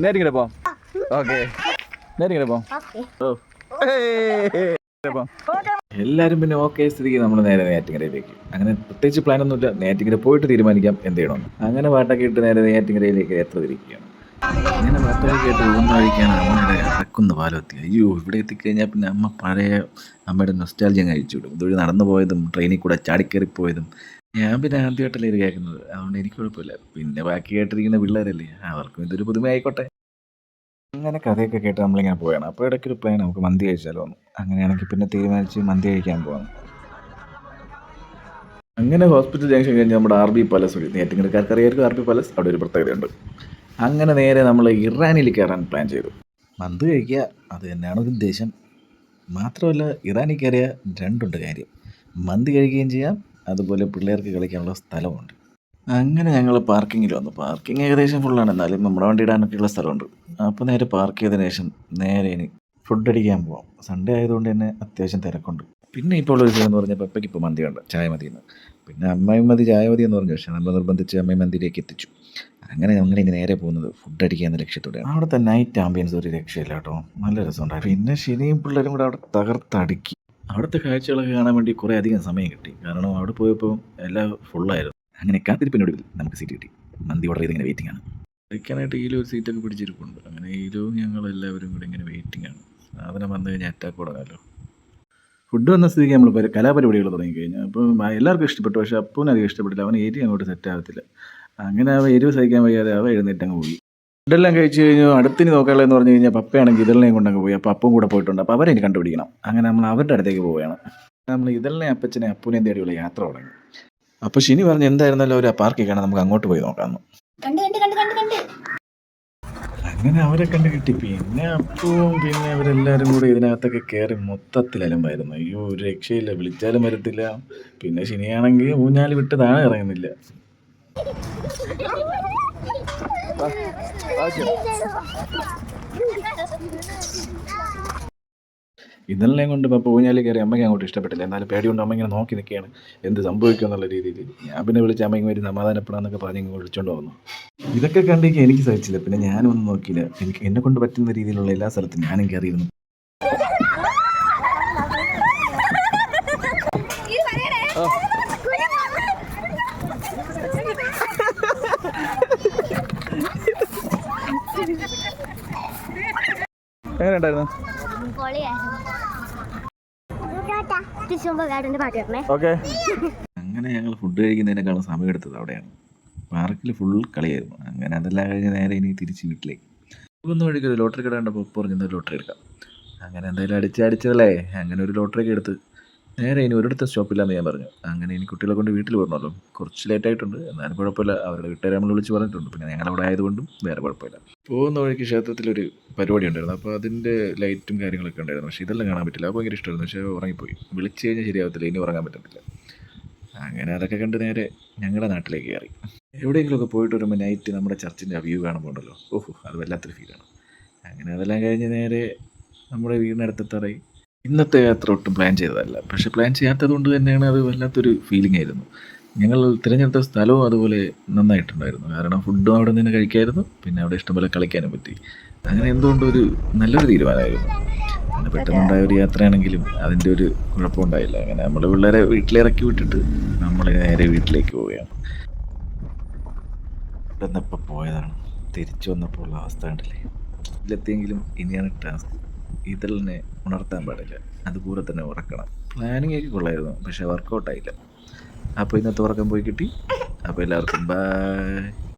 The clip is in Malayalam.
നേരിങ്ങനെ പോവാം ഓക്കെ. നേരിങ്ങനെ പോവാം ഓ. എല്ലാവരും പിന്നെ ഓക്കെ സ്ഥിതിക്ക് നമ്മൾ നേരെ നെയ്യാറ്റിങ്കരയിലേക്ക് അങ്ങനെ പ്രത്യേകിച്ച് പ്ലാൻ പ്ലാനൊന്നുമില്ല. നെയ്യാറ്റിങ്കര പോയിട്ട് തീരുമാനിക്കാം. എന്ത് ചെയ്യണമെന്ന് അങ്ങനെ പാട്ടൊക്കെ ഇട്ട് നേരെ നെയ്യാറ്റിങ്കരയിലേക്ക് യാത്ര തിരിക്കുകയാണ്. അങ്ങനെ പാട്ടൊക്കെ കേട്ട് പോകുന്ന വഴിക്കാണ് അമ്മയുടെ അടക്കുന്ന എത്തി അയ്യോ ഇവിടെ എത്തിക്കഴിഞ്ഞാൽ പിന്നെ അമ്മ പഴയ അമ്മയുടെ നൊസ്റ്റാൾജിയം കഴിച്ചു വിടും ഇതുവഴി നടന്നു പോയതും ട്രെയിനിൽ കൂടെ ചാടിക്കയറി പോയതും ഞാൻ പിന്നെ ആദ്യമായിട്ടല്ലേ ഇത് കേൾക്കുന്നത്. അതുകൊണ്ട് എനിക്ക് കുഴപ്പമില്ല. പിന്നെ ബാക്കി കേട്ടിരിക്കുന്ന പിള്ളേരല്ലേ അവർക്കും ഇതൊരു പുതുമ പുതുമയായിക്കോട്ടെ. അങ്ങനെ കഥയൊക്കെ കേട്ട് നമ്മളിങ്ങനെ പോവുകയാണ്. അപ്പോൾ ഇടയ്ക്കൊരു പ്ലാൻ നമുക്ക് മന്തി കഴിച്ചാലോ അങ്ങനെയാണെങ്കിൽ പിന്നെ തീരുമാനിച്ച് മന്തി കഴിക്കാൻ പോവാം അങ്ങനെ ഹോസ്പിറ്റൽ ജംഗ്ഷൻ കഴിഞ്ഞ് നമ്മുടെ ആർ ബി പാലസ് വഴി നേറ്റിങ്ങൽക്കാർക്ക് അറിയായിരിക്കും ആർ ബി പാലസ് അവിടെ ഒരു പ്രത്യേകതയുണ്ട്. അങ്ങനെ നേരെ നമ്മൾ ഇറാനിൽ കയറാൻ പ്ലാൻ ചെയ്തു. മന്ത് കഴിക്കുക അത് തന്നെയാണ് ഒരു ഉദ്ദേശം. മാത്രമല്ല ഇറാനിൽ കയറിയ രണ്ടുണ്ട് കാര്യം. മന്തി കഴിക്കുകയും ചെയ്യാം അതുപോലെ പിള്ളേർക്ക് കളിക്കാനുള്ള സ്ഥലമുണ്ട്. അങ്ങനെ ഞങ്ങൾ പാർക്കിങ്ങിൽ വന്നു. പാർക്കിംഗ് ഏകദേശം ഫുള്ളാണ് എന്നാലും നമ്മുടെ വണ്ടി ഇടാനൊക്കെയുള്ള സ്ഥലമുണ്ട്. അപ്പോൾ നേരെ പാർക്ക് ചെയ്തതിന് ശേഷം നേരെ ഇനി ഫുഡ് അടിക്കാൻ പോവാം. സൺഡേ ആയതുകൊണ്ട് തന്നെ അത്യാവശ്യം തിരക്കുണ്ട്. പിന്നെ ഇപ്പോൾ ഉള്ള ഒരു വിഷയം എന്ന് പറഞ്ഞാൽ പപ്പയ്ക്ക് ഇപ്പോൾ മന്തി വേണ്ട. ചായ മതി എന്ന് പിന്നെ അമ്മയും മതി ചായ മതി എന്ന് പറഞ്ഞു. പക്ഷേ നമ്മൾ നിർബന്ധിച്ച് അമ്മയും മന്തിയിലേക്ക് എത്തിച്ചു. അങ്ങനെ ഞങ്ങൾ ഇനി നേരെ പോകുന്നത് ഫുഡ് അടിക്കുക എന്ന ലക്ഷ്യത്തോടെയാണ്. അവിടുത്തെ നൈറ്റ് ആംബിയൻസ് ഒരു രക്ഷയില്ല കേട്ടോ. നല്ല രസമുണ്ടായിരുന്നു. പിന്നെ ശനിയും പിള്ളേരും കൂടെ അവിടെ തകർത്തടുക്കി. അവിടുത്തെ കാഴ്ചകളൊക്കെ കാണാൻ വേണ്ടി കുറേ അധികം സമയം കിട്ടി. കാരണം അവിടെ പോയപ്പോൾ എല്ലാം ഫുള്ളായിരുന്നു അങ്ങനെ കാത്തിരിപ്പിനൊടുവിൽ നമുക്ക് സീറ്റ് കിട്ടി. മന്തി ഓർഡർ ചെയ്ത് ഇങ്ങനെ വെയിറ്റിംഗ് ആണ്. കഴിക്കാനായിട്ട് ഈലോ ഒരു സീറ്റൊക്കെ പിടിച്ചിരിപ്പുണ്ട്. അങ്ങനെ ഈലോ ഞങ്ങൾ എല്ലാവരും കൂടെ ഇങ്ങനെ വെയിറ്റിംഗ് ആണ്. സാധനം വന്നു കഴിഞ്ഞാൽ അറ്റാക്ക് തുടങ്ങാമല്ലോ ഫുഡ് വന്ന സ്ഥിതിക്ക് നമ്മൾ കലാപരിപാടികൾ തുടങ്ങി കഴിഞ്ഞാൽ അപ്പം എല്ലാവർക്കും ഇഷ്ടപ്പെട്ടു. പക്ഷേ അപ്പൂന് അധികം ഇഷ്ടപ്പെട്ടില്ല. അവൻ ഏരിയ അങ്ങോട്ട് സെറ്റ് ആകത്തില്ല അങ്ങനെ അവ എരിവ് സഹിക്കാൻ വയ്യാതെ അവ എഴുന്നേറ്റ് അങ്ങ് പോയി. ഫുഡെല്ലാം കഴിച്ച് കഴിഞ്ഞു അടുത്തിന് നോക്കാനുള്ളതെന്ന് പറഞ്ഞു കഴിഞ്ഞാൽ പപ്പയാണെങ്കിൽ ഇതെല്ലാം കൊണ്ടങ്ങ് പോയി. അപ്പോൾ അപ്പം കൂടെ പോയിട്ടുണ്ട്. അപ്പോൾ അവരെ ഇനി കണ്ടുപിടിക്കണം. അങ്ങനെ നമ്മൾ അവരുടെ അടുത്തേക്ക് പോവുകയാണ്. നമ്മൾ ഇതെല്ലാം അപ്പച്ചനെ അപ്പൂനെയും തേടിയുള്ള യാത്ര തുടങ്ങി. അപ്പോൾ ശനി പറഞ്ഞു എന്തായിരുന്നാലും അവർ ആ പാർക്കിൽ കാണാൻ നമുക്ക് അങ്ങോട്ട് പോയി നോക്കാമെന്ന് കണ്ട് അങ്ങനെ അവരെ കണ്ടു കിട്ടി. പിന്നെ അപ്പവും പിന്നെ അവരെല്ലാരും കൂടി ഇതിനകത്തൊക്കെ കയറി മൊത്തത്തിൽ അലമ്പായിരുന്നു. അയ്യോ ഒരു രക്ഷയില്ല. വിളിച്ചാലും വരത്തില്ല. പിന്നെ ശനിയാണെങ്കിൽ ഊഞ്ഞാൽ വിട്ട് താഴെ ഇറങ്ങുന്നില്ല. ഇതെല്ലാം കൊണ്ട് പപ്പ പൂഞ്ഞാലി കയറി അമ്മയ്ക്ക് അങ്ങോട്ട് ഇഷ്ടപ്പെട്ടില്ല. എന്നാലും പേടിയുണ്ട് അമ്മ ഇങ്ങനെ നോക്കി നിൽക്കുകയാണ്. എന്ത് സംഭവിക്കും എന്നുള്ള രീതിയിൽ. ഞാൻ പിന്നെ വിളിച്ച് അമ്മയ്ക്ക് വരി സമാധാനപ്പെടാന്നൊക്കെ പറഞ്ഞ് ഇങ്ങ് വിളിച്ചോണ്ട് വന്നു. ഇതൊക്കെ കണ്ടേക്ക് എനിക്ക് സഹിച്ചില്ല. പിന്നെ ഞാനൊന്നും ഒന്നും നോക്കിയില്ല. എനിക്ക് എന്നെ കൊണ്ട് പറ്റുന്ന രീതിയിലുള്ള എല്ലാ സ്ഥലത്തും ഞാനും കയറിയിരുന്നു. എങ്ങനെ ഉണ്ടായിരുന്നു അങ്ങനെ ഞങ്ങൾ ഫുഡ് കഴിക്കുന്നതിനേക്കാളും സമയം എടുത്തത് അവിടെയാണ്. പാർക്കിൽ ഫുൾ കളിയായിരുന്നു. അങ്ങനെ അതെല്ലാം കഴിഞ്ഞ് നേരെ ഇനി തിരിച്ച് വീട്ടിലേക്ക്. ഒന്ന് വഴിക്ക് ഒരു ലോട്ടറി കട കണ്ടപ്പോൾ പറഞ്ഞ ലോട്ടറി എടുക്കാം. അങ്ങനെ എന്തായാലും അടിച്ച് അടിച്ചതല്ലേ? അങ്ങനെ ഒരു ലോട്ടറി ഒക്കെ എടുത്ത്. നേരെ ഇനി ഒരിടത്ത് സ്റ്റോപ്പില്ലാന്ന് ഞാൻ പറഞ്ഞു. അങ്ങനെ ഇനി കുട്ടികളെ കൊണ്ട് വീട്ടിൽ വരണമല്ലോ കുറച്ച് ലേറ്റ് ആയിട്ടുണ്ട്. എന്നാലും കുഴപ്പമില്ല. അവരുടെ വീട്ടുകാരെ നമ്മൾ വിളിച്ച് പറഞ്ഞിട്ടുണ്ട്. പിന്നെ ഞങ്ങളവിടെ ആയതുകൊണ്ടും വേറെ കുഴപ്പമില്ല. പോകുന്ന വഴിക്ക് ക്ഷേത്രത്തിലൊരു പരിപാടി ഉണ്ടായിരുന്നു. അപ്പോൾ അതിന്റെ ലൈറ്റും കാര്യങ്ങളൊക്കെ ഉണ്ടായിരുന്നു. പക്ഷേ ഇതെല്ലാം കാണാൻ പറ്റില്ല. അപ്പോൾ ഭയങ്കര ഇഷ്ടമായിരുന്നു. പക്ഷേ ഉറങ്ങിപ്പോയി. വിളിച്ച് കഴിഞ്ഞാൽ ശരിയാവത്തില്ല. ഇനി ഉറങ്ങാൻ പറ്റത്തില്ല. അങ്ങനെ അതൊക്കെ കണ്ട് നേരെ ഞങ്ങളുടെ നാട്ടിലേക്ക് കയറി. എവിടെയെങ്കിലുമൊക്കെ പോയിട്ട് വരുമ്പോൾ നൈറ്റ് നമ്മുടെ ചർച്ചിന്റെ വ്യൂ കാണുമ്പോൾ ഉണ്ടല്ലോ. ഓഹോ അത് വല്ലാത്തൊരു ഫീലാണ് അങ്ങനെ അതെല്ലാം കഴിഞ്ഞ് നേരെ നമ്മുടെ വീടിനടുത്തെത്താറായി ഇന്നത്തെ യാത്ര ഒട്ടും പ്ലാൻ ചെയ്തതല്ല. പക്ഷെ പ്ലാൻ ചെയ്യാത്തത് കൊണ്ട് തന്നെയാണ് അത് വല്ലാത്തൊരു ഫീലിംഗ് ആയിരുന്നു. ഞങ്ങൾ തിരഞ്ഞെടുത്ത സ്ഥലവും അതുപോലെ നന്നായിട്ടുണ്ടായിരുന്നു. കാരണം ഫുഡും അവിടെ നിന്ന് കഴിക്കായിരുന്നു. പിന്നെ അവിടെ ഇഷ്ടംപോലെ കളിക്കാനും പറ്റി. അങ്ങനെ എന്തുകൊണ്ടും ഒരു നല്ലൊരു തീരുമാനമായിരുന്നു. അങ്ങനെ പെട്ടെന്നുണ്ടായ ഒരു യാത്രയാണെങ്കിലും അതിന്റെ ഒരു കുഴപ്പമുണ്ടായില്ല. അങ്ങനെ നമ്മൾ പിള്ളേരെ വീട്ടിലിറക്കി വിട്ടിട്ട് നമ്മൾ നേരെ വീട്ടിലേക്ക് പോവുകയാണ്. പെട്ടെന്നപ്പോൾ പോയതാണ്. തിരിച്ചു വന്നപ്പോൾ ഉള്ള അവസ്ഥ ഉണ്ടല്ലേ ഇതിലെത്തിയെങ്കിലും ഇനിയാണ് ടാസ്ക് ഇതിലിനെ ഉണർത്താൻ പാടില്ല. അതുപോലെ തന്നെ ഉറക്കണം. പ്ലാനിങ് ഒക്കെ കൊള്ളായിരുന്നു പക്ഷേ വർക്കൗട്ടായില്ല അപ്പോൾ ഇന്നത്തെ ഉറക്കം പോയി കിട്ടി. അപ്പോൾ എല്ലാവർക്കും ബൈ